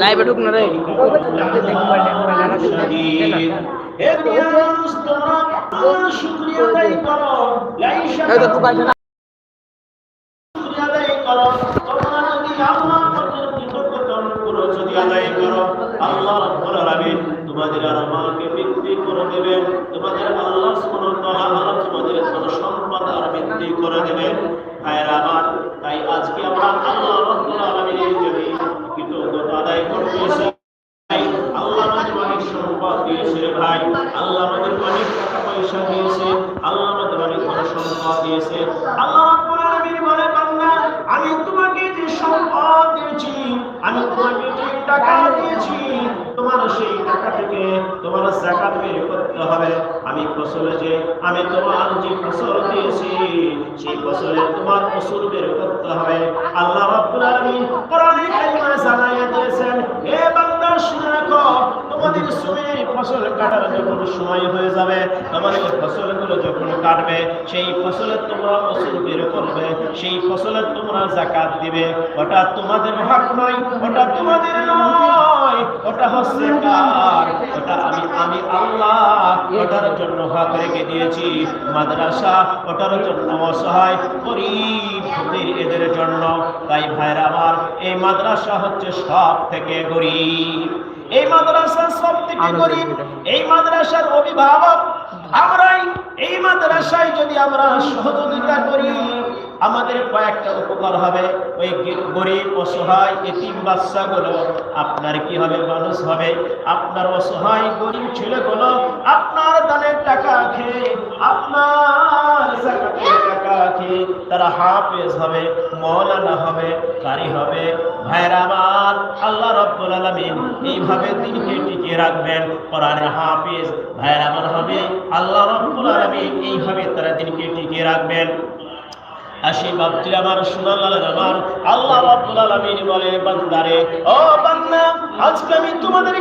লাইভে ঢুক না রে এই তো তুই পাইছ না তোমাদের আর আমাকে বৃদ্ধি করে দেবেন তোমাদের আল্লাহ সুবহানাহু তোমাদের ধন সম্পদ আর বৃদ্ধি তাই আজকে আমরা আল্লাহ কৃতজ্ঞতা আদায় আল্লাহ অনেক সম্পদ দিয়েছে ভাই। আল্লাহ অনেক টাকা পয়সা দিয়েছে। আল্লাহ আমাদের অনেক সম্পদ দিয়েছে। আল্লাহ আমি তোমাকে যে সম্পদ দিয়েছি, আমি তোমাকে যে টাকা দিয়েছি, তোমার সেই টাকা থেকে তোমার যাকাত বের করতে হবে। আমি ফসলে যে, আমি তোমার যে ফসল দিয়েছি সেই বছরে তোমার ফসল বের করতে হবে। আল্লাহ রাব্বুল আলামিন কোরআনে কারিমে জানাইয়া রাখো মাদ্রাসা ওটার জন্য অসহায়, গরিব এদের জন্য। তাই ভাইরা আমার, এই মাদ্রাসা হচ্ছে সব থেকে গরিব। এই মাদ্রাসা সব থেকে গরিব এই মাদ্রাসার অভিভাবক আমরাই এই মাদ্রাসায় যদি আমরা সহযোগিতা করি আমাদের কয়েকটা উপকার হবে। ওই গরিব অসহায় এতিম বাচ্চাগুলো আপনার কি হবে? মানুষ হবে। আপনার অসহায় গরিব ছেলেগুলো আপনার দানের টাকা খেয়ে আপনার খেয়ে তারা হাফেজ হবে, মৌলানা হবে, কারি হবে। ভাইরা আল্লাহ রব্বুল আলামিন এইভাবে দিনকে টিকিয়ে রাখবেন কোরআনের হাফেজ। ভাইরা হবে, আল্লাহ রব্বুল আলামিন এইভাবে তারা দিনকে টিকিয়ে রাখবেন। আসি বাপটি আমার সোনালাল আমার আল্লাহ রাব্বুল আলামিন বলে, বান্দারে, ও বান্দা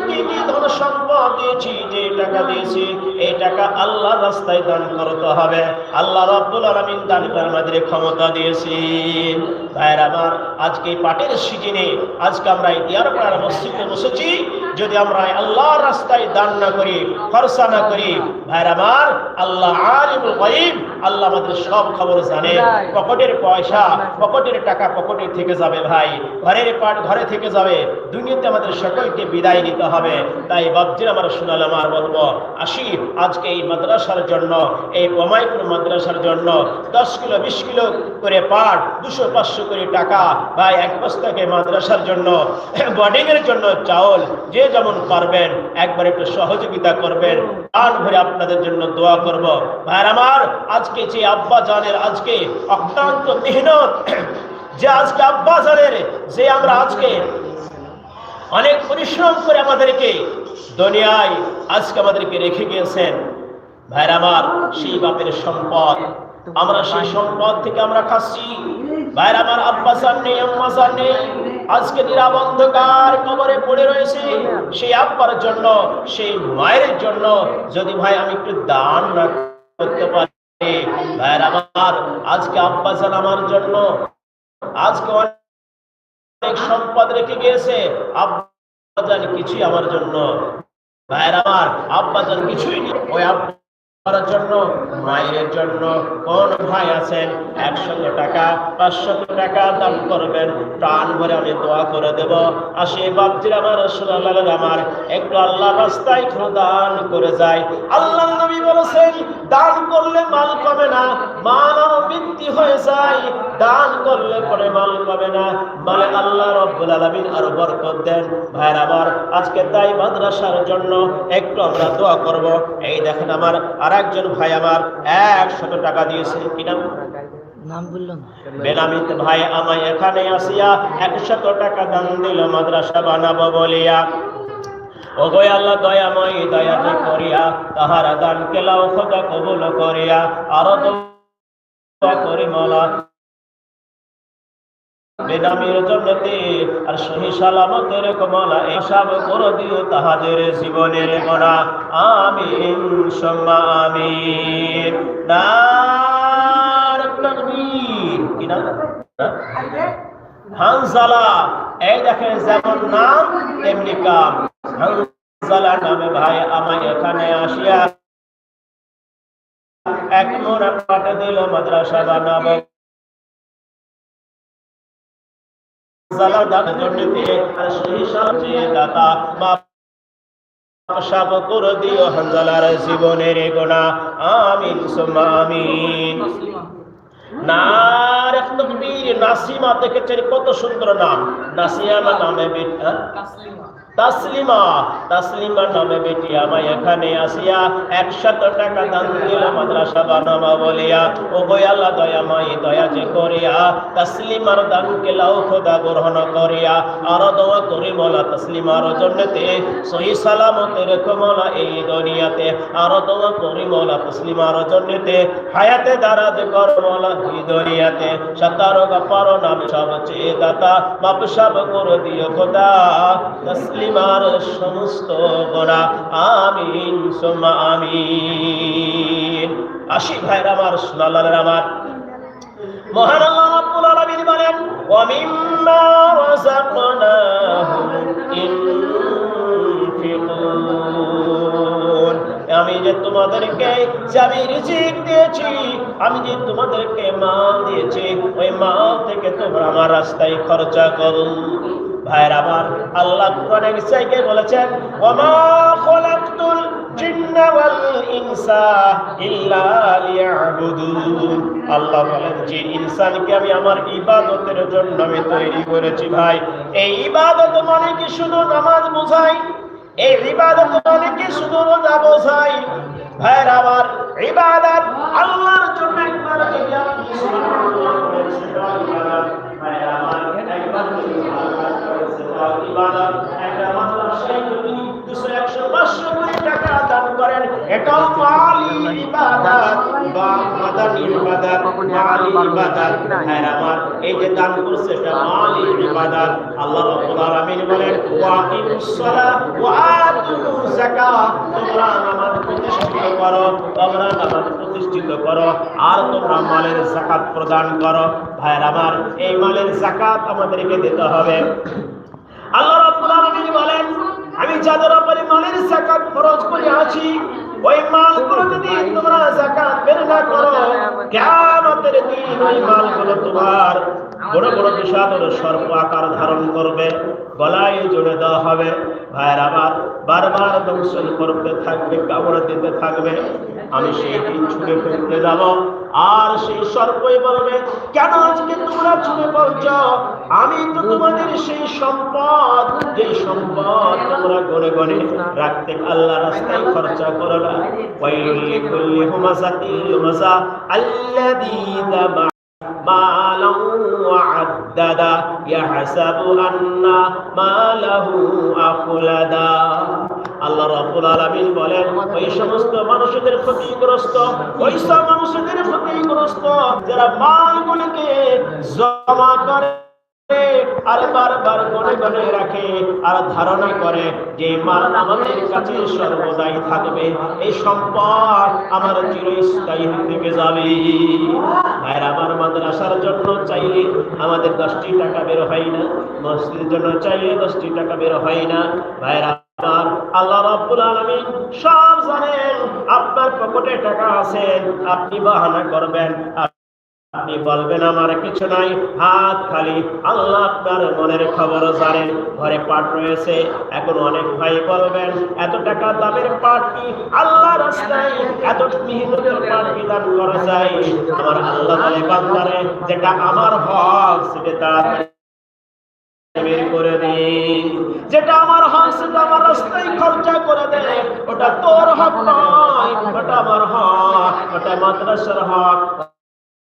কি ধন সম্পদ দিয়েছি, যে টাকা দিয়েছি, এই টাকা আল্লাহ রাস্তায় দান করতে হবে। আল্লাহ রাব্বুল আলামিন দান করার আমাদের ক্ষমতা দিয়েছি ভাইয়ের আমার, আজকে পাটের সিজনে, আজকে আমরা ইয়ার পাড়ার মসজিদে বসেছি। যদি আমরা আল্লাহর রাস্তায় দান না করি খরচা না করি ভাইয়ের আমার, আল্লাহ আলিমুল গায়ব, আল্লাহ আমাদের সব খবর জানে। পকেটের পয়সা, পকেটের টাকা পকেটে থেকে যাবে ভাই। ঘরের পাট ঘরে থেকে যাবে। দুনিয়াতে আমাদের সকলকে বিদায় নিতে হবে। তাই বাবজির আমার শোনাল আমার বলব, আসি, আজকে এই মাদ্রাসার জন্য, এই বোমাইপুর মাদ্রাসার জন্য দশ কিলো, বিশ কিলো করে পাট, দুশো, পাঁচশো করে টাকা, ভাই, এক বস্তাকে মাদ্রাসার জন্য বোর্ডিং এর জন্য চাউল, যে যেমন পারবেন, একবার একটু সহযোগিতা করবেন। প্রাণ ভরে আপনাদের জন্য দোয়া করব। ভাইয়ের আমার, আজকে যে আব্বা জানের আজকে অক্লান্ত মেহনত, যে আজকে আব্বা জানের, যে আমরা আজকে অনেক পরিশ্রম করে আমাদেরকে দুনিয়ায় আজকে আমাদেরকে রেখে গিয়েছেন, ভাইয়ের আমার সেই বাপের সম্পদ। আমরা সেই সম্পদ থেকে আমরা খাচ্ছি। আমার আব্বা সান নেই আম্মা সান নেই আজকে নিরাবন্ধকার কবরে পড়ে রয়েছে। সেই আব্বার জন্য, সেই মায়ের জন্য যদি ভাই আমি একটু দান না করতে পারি আমার, আজকে আব্বা সান আমার জন্য, আজকে অনেক সম্পদ রেখে গিয়েছে আব্বাজান কিছুই আমার জন্য, ভাইয়ের আমার আব্বাজান কিছুই নেই ওই আব্বার জন্য, মায়ের জন্য কোন ভাই আছেন? টাকা পাঁচশো টাকা দান করবেন। প্রাণ ভরে আমি দোয়া করে দেব। আসে বাপজির আমার আমার। একটু আল্লাহ রাস্তায় একটু দান করে যায়। আল্লাহ নবী বলেছেন, দান করলে মাল কমে না। মাল আরও বৃদ্ধি হয়ে যায়। দান করলে পরে মাল কমে না। মানে আল্লাহ রব্বুল আলামিন আরও বরকত দেন। ভাইয়ের আমার, আজকে তাই মাদ্রাসার জন্য একটু আমরা দোয়া করব। এই দেখেন আমার আর একজন ভাই আমার একশত টাকা দিয়েছে। কি নাম? নাম বলল বেনামিত ভাই আমায় এখানে আসিয়া একশত টাকা দান দিল মাদ্রাসা বানাবো বলিয়া। আল্লাহ দয়াময় দয়াতে করিয়া তাহারা দান কেলাও খোদা কবুল করিয়া। আরও করি মলা বেনামির জন্যতে আর সহি সালামতের কমলা এসব করে দিও তাহাদের জীবনের গোনা আমিন, সম্মা নার কি হানজালা। এই দেখেন যেমন নাম, তেমনি কাম। নামে ভাই আমায় এখানে আসিয়া এক মোড়া পাঠে দিল, মাদ্রাসা বানাবো। সাপ করে দিও হানজালার জীবনের গোনা। আমিন আমিন। নার নাসিমা দেখেছেন কত সুন্দর নাম। নাসিয়ামা নামে বেটা তাসলিমা তাসলিমা নামে বেটি আমায় এখানে আসিয়া একশত টাকা দান দিল মাদ্রাসা বানাবা বলিয়া। ও গো আল্লাহ, দয়া যে করিয়া তাসলিমার দানকে লাও খোদা গ্রহণ করিয়া। আর দোয়া করি মোলা তাসলিমার জন্যতে, সহি সালামতে রেখো মোলা এই দুনিয়াতে। আর দোয়া করি মোলা তাসলিমার জন্যতে, হায়াতে দারাজ কর মোলা এই দুনিয়াতে। সতারো গফারো নাম সবচেয়ে দাতা মাপ সব করে দিও খোদা। তসলিমার সমস্ত গোনা আমিন সোমা আমিন। আশি ভাইরা আমার সোনালালের আমার। মহান আল্লাহ রাব্বুল আলামিন বলেন, ওয়া মিম্মা আমি যে তোমাদেরকে আমি রিজিক দিয়েছি, আমি যে তোমাদেরকে মাল দিয়েছি, ওই মাল থেকে তোমরা আমার রাস্তায় খরচা করো। ভাইয়ের আমার আল্লাহ কোরআনে নিশ্চয়কে বলেছেন, ওমা খলাকতুল জিন্না ওয়াল ইনসা ইল্লা আল্লাহ বলেন, যে ইনসানকে আমি আমার ইবাদতের জন্য আমি তৈরি করেছি ভাই। এই ইবাদত মানে কি শুধু নামাজ বোঝায় এই ইবাদত মানে কি শুধু রোজা বোঝায় ভাইয়ের ইবাদত আল্লাহর ইবাদত আমার এই যে দান করছে, এটা মালি ইবাদত আল্লাহ রাব্বুল আলামিন বলেন, ওয়া আকিমুস যাকাত। তোমরা নামাজ প্রতিষ্ঠিত করো, তোমরা নামাজ প্রতিষ্ঠিত করো, আর তোমরা মালের যাকাত প্রদান করো। ভাইয়ের আমার, এই মালের যাকাত আমাদেরকে দিতে হবে। আল্লাহ রাব্বুল আলামিন বলেন, আমি যাদের উপরে মালের যাকাত খরচ করে আছি। ওই মালগুলো যদি তোমরা জাকাত বের না করো, কিয়ামতের দিন ওই মালগুলো তোমার বড় বড় বিষাদ সর্ব আকার ধারণ করবে। গলায় জুড়ে দেওয়া হবে। ভাইয়ের আবার বারবার দংশন করতে থাকবে, কামড় দিতে থাকবে। আমি সেই দিন ছুটে ফেলতে যাব। আর সেই সর্পই বলবে, কেন আজকে তোমরা ছুটে পড়ছ আমি তো তোমাদের সেই সম্পদ। যে সম্পদ তোমরা গনে গনে রাখতে আল্লাহ রাস্তায় খরচা করো না। مالا وعددا يحسب أن ماله أخلدا আল্লাহ রাব্বুল আলামিন বলেন ওই সমস্ত মানুষদের ক্ষতিগ্রস্ত ওই সব মানুষদের ক্ষতিগ্রস্ত যারা মালগুলিকে জমা করে আর বারবার গনে গনে রাখে আর ধারণা করে যে আমাদের কাছে সর্বদাই থাকবে। এই সম্পদ আমার চিরস্থায়ী থেকে যাবে। আমার মাদ্রাসার জন্য চাইলে আমাদের দশটি টাকা বের হয় না। মসজিদের জন্য চাইলে দশটি টাকা বের হয় না। ভাইরা আল্লাহ রাব্বুল আলামিন সব জানেন আপনার পকেটে টাকা আছে, আপনি বাহানা করবেন। আপনি বলবেন, আমার কিছু নাই, হাত খালি। আল্লাহ আপনার মনের খবর জানেন, ঘরে পাট রয়েছে। এখন অনেক ভাই বলবেন, এত টাকা দামের পাট কি? আল্লাহ এত মেহনতের পাট কি দান করা যায়? আমার আল্লাহ বলে, বান্দারে, যেটা আমার হক, সেটা তাড়াতাড়ি বের করে দে যেটা আমার হক, সেটা আমার রাস্তায় খরচা করে দে। ওটা তোর হক নয়, ওটা আমার হক, ওটা মাদ্রাসার হক।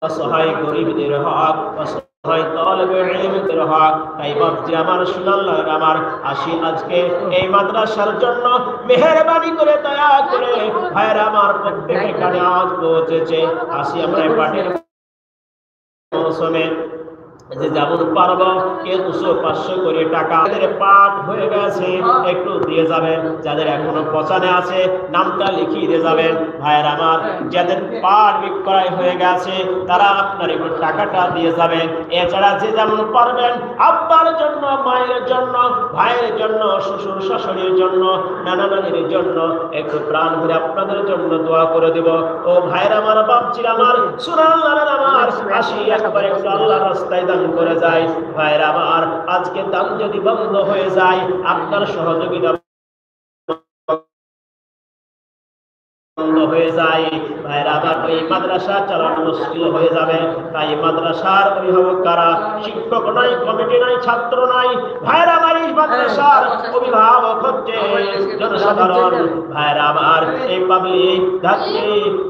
অসহায় গরিবদের হক, অসহায় তলবে ইলমের হক। তাই ভাবছি আমার সুনাল্লাহ আমার। আসি আজকে এই মাদ্রাসার জন্য। মেহরবানি করে দয়া করে ভাইয়ের আমার প্রত্যেক এখানে আজ পৌঁছেছে। আসি আমরা এই মৌসুমে। যে যেমন পারব, কে দুশো পাঁচশো করে টাকা? পাঠ হয়ে গেছে, একটু দিয়ে যাবেন। যাদের এখনও পচানে আছে, নামটা লিখিয়ে দিয়ে যাবেন। ভাইয়ের আমার, যাদের পাঠ বিক্রয় হয়ে গেছে, তারা আপনার একটু টাকাটা দিয়ে যাবেন। এছাড়া যে যেমন পারবেন, আব্বার জন্য, মায়ের জন্য, ভাইয়ের জন্য, শ্বশুর শাশুড়ির জন্য, নানা নানির জন্য একটু প্রাণ আপনাদের জন্য দোয়া করে দেব। ও ভাইয়ের আমার বাপচির আমার সুনাল্লাহ আমার আসি একবার একটু আল্লাহ রাস্তায় দান করে যায়। ভাইয়ের আমার, আজকে দান যদি বন্ধ হয়ে যায়, আপনার সহযোগিতা বন্ধ হয়ে যায়। ভাইরা আবার ওই মাদ্রাসা চালানো মুশকিল হয়ে যাবে। তাই মাদ্রাসার অভিভাবক কারা? শিক্ষক নাই কমিটি নাই ছাত্র নাই ভাইরা আমার এই মাদ্রাসার অভিভাবক হচ্ছে জনসাধারণ। ভাইরা আমার এই পাবলিক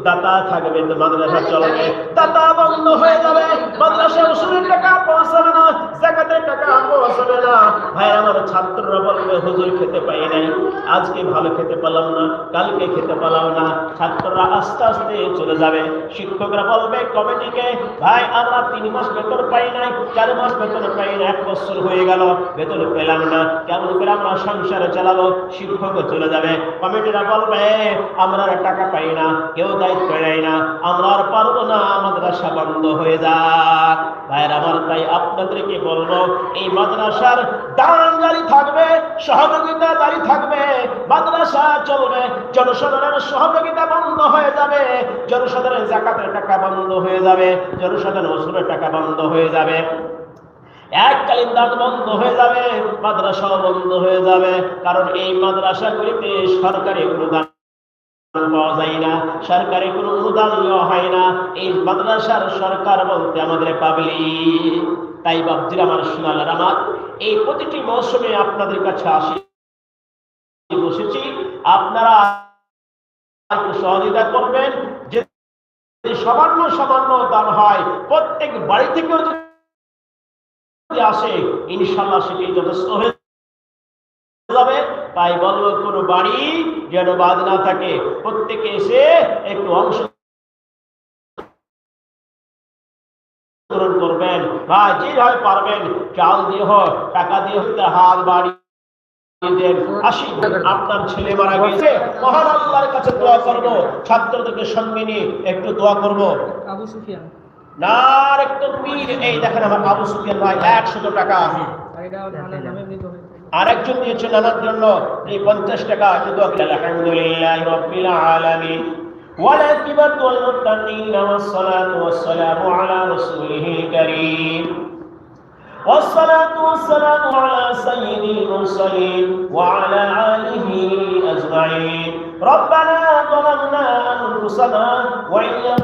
দাতা থাকবে তো মাদ্রাসা চলবে। দাতা বন্ধ হয়ে যাবে। মাদ্রাসা উসুলের টাকা পৌঁছাবে না জাকাতের টাকা পৌঁছাবে না। ভাই আমার ছাত্ররা বলবে হুজুর খেতে পাই নাই। আজকে ভালো খেতে পেলাম না কালকে খেতে পেলাম না। ছাত্ররা আস্তে আস্তে চলে যাবে। শিক্ষকরা বলবে, কমিটিকে, ভাই, আমরা তিন মাস বেতন পাই নাই, চার মাস বেতন পাই না এক বছর হয়ে গেল, বেতন পেলাম না। কেমন করে আমরা সংসারে চালাবো? শিক্ষক চলে যাবে। কমিটিরা বলবে, আমরা টাকা পাই না, কেউ দায়িত্ব নেয় না, আমরা আর পারব না মাদ্রাসা বন্ধ হয়ে যাক। ভাইয়ের, আমার তাই আপনাদেরকে বলব, এই মাদ্রাসার দান জারি থাকবে, সহযোগিতা জারি থাকবে, মাদ্রাসা চলবে, জনসাধারণের সহযোগিতা বন্ধ হয়ে যাবে, জনসাধারণের জাকাতের টাকা বন্ধ হয়ে যাবে, জনসাধারণের ওষুধের টাকা বন্ধ হয়ে যাবে। এককালীন দান বন্ধ হয়ে যাবে মাদ্রাসা বন্ধ হয়ে যাবে, কারণ এই মাদ্রাসাগুলিতে সরকারি অনুদান সরকারি কোনো অনুদান দেওয়া হয় না। এই মাদ্রাসার সরকার বলতে আমাদের তাই আমার এই প্রতিটি মৌসুমে আপনাদের কাছে আসি। বসেছি। আপনারা সহযোগিতা করবেন। যে সামান্য সামান্য দান হয়, প্রত্যেক বাড়ি থেকেও আসে ইনশাল্লাহ সেটি যথেষ্ট হয়ে তাই বলব কোনো বাড়ি যেন বাদ না থাকে। প্রত্যেকে এসে একটু অংশ করবেন। বা যেভাবে পারবেন চাল দিয়ে হোক টাকা দিয়ে হোক হাত বাড়ি আপনার ছেলে মারা গেছে। মহান আল্লাহর কাছে দোয়া করব। ছাত্রদেরকে সঙ্গে নিয়ে একটু দোয়া করব। আবু সুফিয়ান। এই দেখেন আমার আবু সুফিয়ান ভাই একশত টাকা। এটা নানার নামে মৃত হয়েছে আরেকজন দিয়েছে নানার জন্য এই পঞ্চাশ টাকা কিন্তু আলহামদুলিল্লাহ রব্বিল আলামিন والعاقبة والمتقين والصلاة والسلام على رسوله الكريم والصلاة والسلام على سيد المرسلين وعلى آله أجمعين ربنا ظلمنا أنفسنا وإن لم تغفر لنا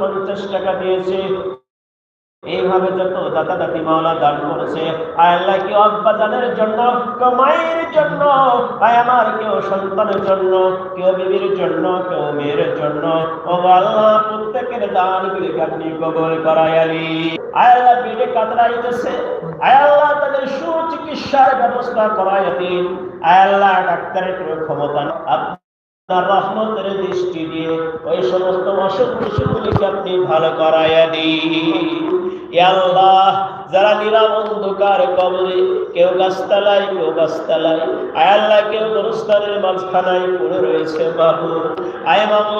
পঞ্চাশ টাকা দিয়েছে। এইভাবে যত দাতা দাতি মাওলা দান করেছে, আল্লাহ জন্য কেউ মায়ের জন্য আমার কেউ সন্তানের জন্য, কেউ বিবির জন্য, কেউ মেয়ের জন্য। ও আল্লাহ, প্রত্যেকের আপনি কবল কাতরাইতেছে। তাদের সুচিকিৎসার ব্যবস্থা করাই দিন ডাক্তারের কোনো ক্ষমতা আপনার রহমতের দৃষ্টি দিয়ে ওই সমস্ত অসুখ বিসুখগুলিকে আপনি ভালো করাইয়া আল্লাহ, যারা নিরাম অন্ধকার কবরে, কেউ গাছতলায় কেউ গাছতলায়, আয় আল্লাহ, কেউ গরস্থানের মাঝখানায় পড়ে রয়েছে বাবু আয় বাবু